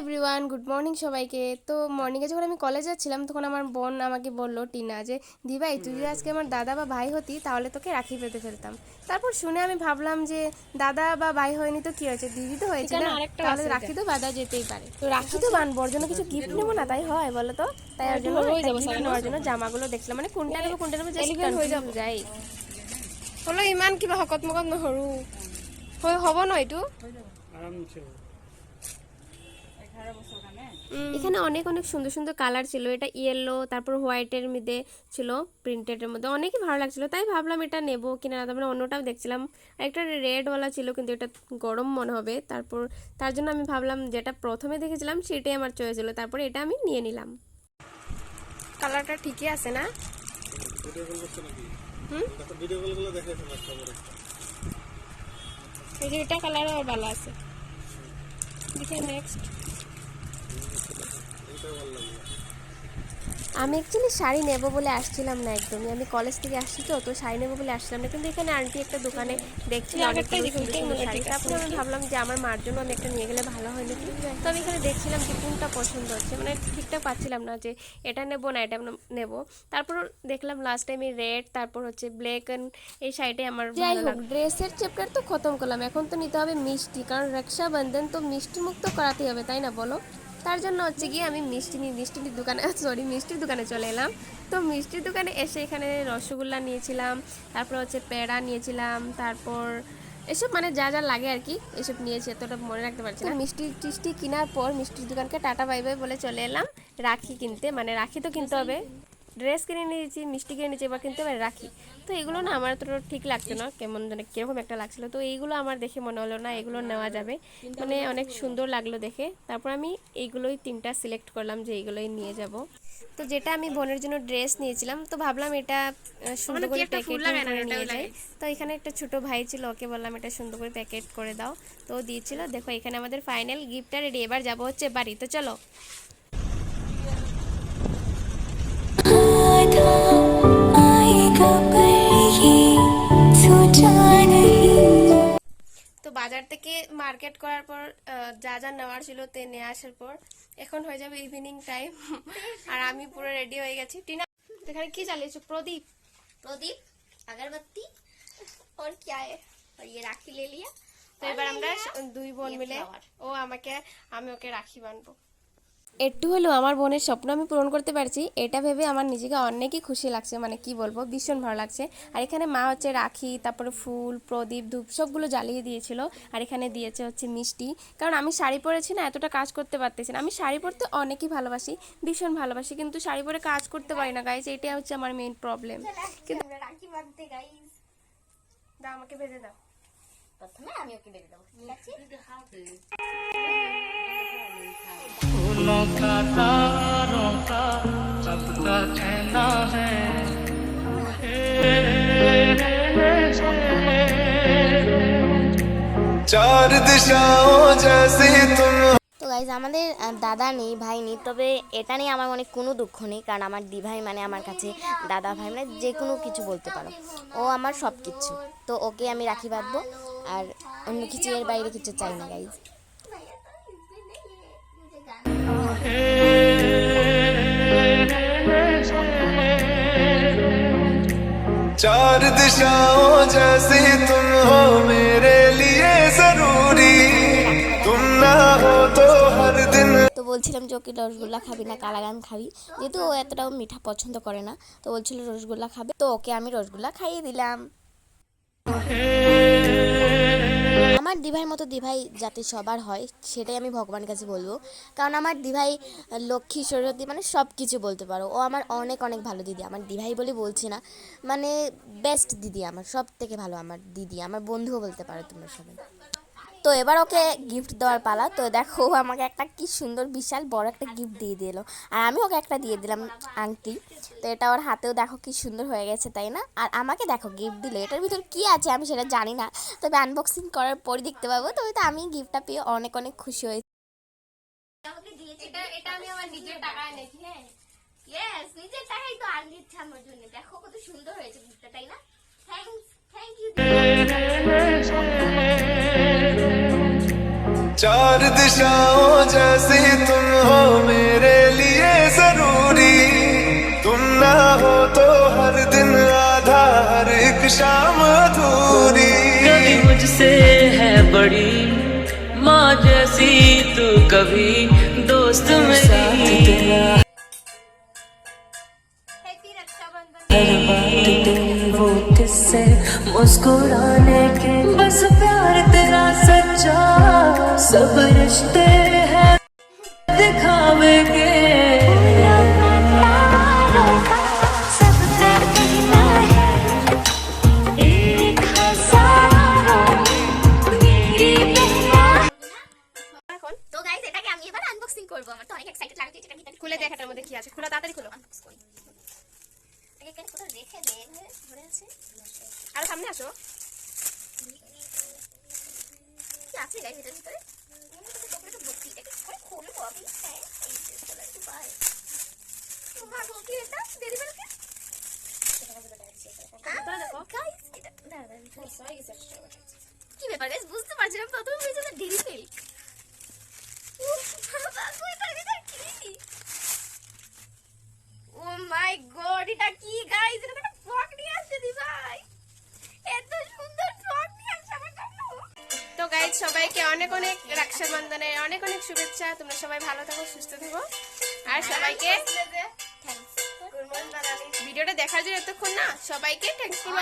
Everyone good morning সবাইকে। তো মর্নিংয়ে যখন আমি কলেজ যাচ্ছিলাম তখন আমার বোন আমাকে বলল টিনা যে দি ভাই তুই যদি আজকে আমার দাদা বা ভাই হতি তাহলে তোকে রাখি পেতে ফেলতাম। তারপর শুনে আমি ভাবলাম যে দাদা বা ভাই হয়নি তো কি হয়েছে? দিদি তো হয়েছে না? তাহলে রাখি তো বাঁধা যেতেই পারে। তো রাখি তো বানবো ওর জন্য কিছু গিফট নেব না? তাই হয় বলো তো? তাই ওর জন্য হয়ে gift সারা নেওয়ার জন্য জামাগুলো দেখলাম মানে কোনটা নেব কোনটা নেব হয়ে যাব। যাই। হলো ইমান কিবা শকত মকত নহৰু হয় হ'ব ন এইটো এখানে অনেক অনেক সুন্দর সুন্দর কালার ছিল। এটা ইয়েলো তারপর হোয়াইটের মধ্যে ছিল প্রিন্টেডের মধ্যে। অনেকই ভালো লাগছিল। তাই ভাবলাম এটা নেব কিনা না তারপরে অন্যটাও দেখছিলাম। একটা রেডওয়ালা ছিল কিন্তু এটা গরম মনে হবে। তারপর তার জন্য আমি ভাবলাম যেটা প্রথমে দেখেছিলাম সেটাই আমার চয়েস ছিল তারপরে এটা আমি নিয়ে নিলাম। কালারটা ঠিকই আছে না? এই যে এটা কালার ভালো আছে। দেখে নেক্সট আমি অ্যাকচুয়ালি শাড়ি নেব বলে আসছিলাম না একদমই। আমি কলেজ থেকে আসছি তো তো শাড়ি নেব বলে আসছিলাম না। কিন্তু এখানে আন্টি একটা দোকানে দেখছিল না, অনেকগুলো আগেরটাই দেখুন, সুন্দর সুন্দর ঠিক শাড়ি। আছে। তারপরে আমি ভাবলাম যে আমার মার জন্য আমি একটা নিয়ে গেলে ভালো হয় নাকি? তো আমি এখানে দেখছিলাম যে কোনটা পছন্দ হচ্ছে। মানে ঠিকঠাক পাচ্ছিলাম না যে এটা নেব না এটা নেব। তারপর দেখলাম লাস্ট টাইমে রেড তারপর হচ্ছে ব্ল্যাক এন্ড এই শাড়িটাই আমার যাই হোক ড্রেসের চ্যাপ্টার তো খতম করলাম। এখন তো নিতে হবে মিষ্টি। কারণ রক্ষাবন্ধন তো মিষ্টি মুক্ত করাতেই হবে তাই না বলো? তার জন্য হচ্ছে গিয়ে আমি মিষ্টি নিয়ে মিষ্টির দোকানে সরি মিষ্টির দোকানে চলে এলাম। তো মিষ্টির দোকানে এসে এখানে রসগোল্লা নিয়েছিলাম, তারপর হচ্ছে পেড়া নিয়েছিলাম, তারপর এসব মানে যা যা লাগে আর কি এসব নিয়েছি, এতটা মনে রাখতে পারছি না। মিষ্টি টিষ্টি কেনার পর মিষ্টির দোকানকে টাটা বাই বাই বলে চলে এলাম। রাখি কিনতে মানে রাখি তো কিনতে হবে। ড্রেস কিনে নিয়েছি মিষ্টি কিনে নিয়েছি এবার কিনতে হবে রাখি। তো এগুলো না আমার তো ঠিক লাগছে না কেমন যেন কীরকম একটা লাগছিল। তো এইগুলো আমার দেখে মনে হলো না এগুলো নেওয়া যাবে। মানে অনেক সুন্দর লাগল দেখে। তারপর আমি এইগুলোই তিনটা সিলেক্ট করলাম যে এইগুলোই নিয়ে যাব। তো যেটা আমি বোনের জন্য ড্রেস নিয়েছিলাম তো ভাবলাম এটা সুন্দর করে প্যাকেট করে নিয়ে যাই। তো এখানে একটা ছোট ভাই ছিল ওকে বললাম এটা সুন্দর করে প্যাকেট করে দাও। তো দিয়েছিল দেখো এখানে আমাদের ফাইনাল গিফটটা রেডি এবার যাব হচ্ছে বাড়ি। তো চলো। বাজার থেকে মার্কেট করার পর আহ, যা যা নেওয়ার ছিল তে নিয়ে আসার পর এখন হয়ে যাবে ইভিনিং টাইম আর আমি পুরো রেডি হয়ে গেছি টিনা তো এখানে কি চালিয়েছো প্রদীপ प्रदीप अगरबत्ती और क्या है और ये राखी ले लिया তো এবার আমরা দুই বোন ये মিলে flower। ও আমাকে আমি ওকে রাখি বানবো একটু হলেও আমার বোনের স্বপ্ন আমি পূরণ করতে পারছি এটা ভেবে আমার নিজেকে অনেকই খুশি লাগছে মানে কি বলব ভীষণ ভালো লাগছে। আর এখানে মা হচ্ছে রাখি তারপরে ফুল প্রদীপ ধূপ সবগুলো জ্বালিয়ে দিয়েছিল। আর এখানে দিয়েছে হচ্ছে মিষ্টি। কারণ আমি শাড়ি পরেছি না এতটা কাজ করতে পারতেছি না। আমি শাড়ি পরতে অনেকই ভালোবাসি ভীষণ ভালোবাসি কিন্তু শাড়ি পরে কাজ করতে পারি না গাইজ এটাই হচ্ছে আমার মেইন প্রবলেম কিন্তু রাখি বাঁধতে গাইস দাও আমাকে ভেজে দাও। প্রথমে আমি ওকে বেঁধে দেবো ঠিক আছে फूलों का तारों का सबका कहना है चार दिशाओं जैसी तुम তো গাইজ আমাদের আহ, দাদা নেই ভাই নেই তবে এটা নিয়ে আমার অনেক কোনো দুঃখ নেই কারণ আমার দিভাই মানে আমার কাছে দাদা ভাই মানে যে কোনো কিছু বলতে পারো ও আমার সব কিছু তো ওকে আমি রাখি বাঁধবো আর অন্য কিছু এর বাইরে কিছু চাই না গাইজ चार दिशाओं जैसी तुम हो मेरे लिए जरूरी तुम ना हो तो हर दिन তো বলছিলাম যে ওকে রসগোল্লা খাবি না কালাগান খাবি যেহেতু ও এতটাও মিঠা পছন্দ করে না তো বলছিল রসগোল্লা খাবে তো ওকে আমি রসগোল্লা খাইয়ে দিলাম আমার দিভাই মতো দিভাই যাতে সবার হয়, সেটাই আমি ভগবানের কাছে বলব। কারণ আমার দিভাই, লক্ষ্মী, সরস্বতী মানে সব কিছু বলতে পারো। ও আমার অনেক অনেক ভালো দিদি। আমার দিভাই বলে বলছি না মানে বেস্ট দিদি আমার সব থেকে ভালো আমার দিদি। আমার বন্ধুও বলতে পারো তোমরা সবাই। তো এবার ওকে গিফট দেওয়ার পালা। তো দেখো আমাকে একটা কি সুন্দর, বিশাল বড় একটা গিফট দিয়ে দিল। আর আমি ওকে একটা দিয়ে দিলাম, আংটি। তো এটা ওর হাতেও দেখো কি সুন্দর হয়ে গেছে তাই না আর আমাকে দেখো গিফট দিল এটার ভিতর কি আছে আমি সেটা জানি না তবে আনবক্সিং করার পরই দেখতে পাবো তবে তো আমি গিফটটা পেয়ে অনেক অনেক খুশি হয়েছি এটা এটা আমি আমার নিজের টাকায় এনেছি হ্যাঁ ইয়েস নিজের টাকাই তো আর দিচ্ছে আমার জন্য দেখো কত সুন্দর হয়েছে গিফটটা তাই না থ্যাঙ্কস থ্যাংক ইউ चार दिशाओं जैसी तुम हो मेरे लिए जरूरी तुम ना हो तो हर दिन आधा हर एक शाम अधूरी। कभी मुझसे है बड़ी माँ जैसी तू कभी दोस्त मेरी। हर वो किस्से मुस्कुराने के। बस प्यार तेरा सच्चा सब रिश्ते हैं। दिखावे के খুলে তাড়াতাড়ি খুলো এটাকে কোথাও রেখে দে এভাবে ধরে আছে আর সামনে আসো। কি আছে গাইস এটার ভিতরে? চকলেট ভর্তি এটাকে করে খুলবো আমি হ্যাঁ এই যে চলে একটু কি এটা কি ব্যাপার বুঝতে পারছি না প্রথমে ভেবেছিলাম ডেরি মিল্ক বাবু এটার ভিতরে কি ও মাই গড এটা কি গাইস এটা তো একটা ফ্রক নিয়ে আসছে দি ভাই এত সুন্দর ফ্রক নিয়ে আসছে আমার জন্য তো গাইজ সবাইকে অনেক অনেক রক্ষাবন্ধনের অনেক অনেক শুভেচ্ছা। তোমরা সবাই ভালো থাকো সুস্থ থাকো। আর সবাইকে ভিডিওটা দেখার জন্য এতক্ষণ না সবাইকে থ্যাংকস ইউ